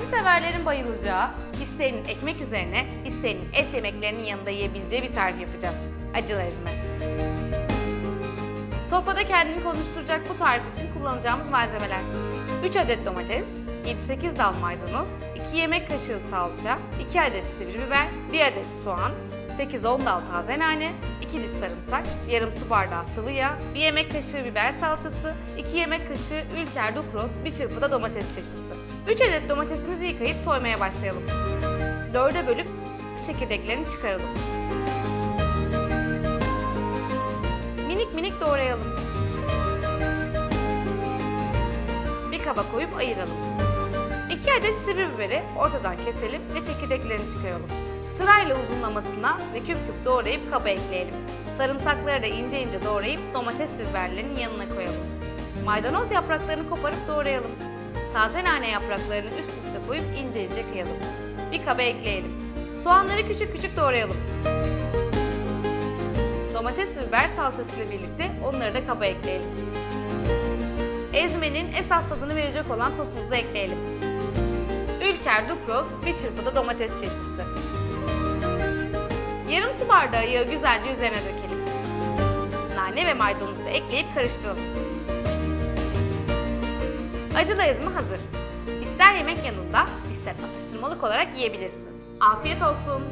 Acı severlerin bayılacağı, isteyenin ekmek üzerine, isteyenin et yemeklerinin yanında yiyebileceği bir tarif yapacağız. Acılı ezme. Sofrada kendini konuşturacak bu tarif için kullanacağımız malzemeler. 3 adet domates, 7-8 dal maydanoz, 2 yemek kaşığı salça, 2 adet sivri biber, 1 adet soğan, 8-10 dal taze nane, 2 diş sarımsak, yarım su bardağı sıvı yağ, 1 yemek kaşığı biber salçası, 2 yemek kaşığı ülker dukros, 1 çırpıda domates çeşnisi. 3 adet domatesimizi yıkayıp soymaya başlayalım. 4'e bölüp çekirdeklerini çıkaralım. Minik minik doğrayalım. Bir kaba koyup ayıralım. 2 adet sivri biberi ortadan keselim ve çekirdeklerini çıkaralım. Sırayla uzunlamasına ve küp küp doğrayıp kaba ekleyelim. Sarımsakları da ince ince doğrayıp domates ve biberlerin yanına koyalım. Maydanoz yapraklarını koparıp doğrayalım. Taze nane yapraklarını üst üste koyup ince ince kıyalım. Bir kaba ekleyelim. Soğanları küçük küçük doğrayalım. Domates biber salçası ile birlikte onları da kaba ekleyelim. Ezmenin esas tadını verecek olan sosumuzu ekleyelim. Ülker dukros, bir çırpıda domates çeşnisi. Yarım su bardağı yağı güzelce üzerine dökelim. Nane ve maydanozu da ekleyip karıştıralım. Acılı ezme hazır. İster yemek yanında, ister atıştırmalık olarak yiyebilirsiniz. Afiyet olsun.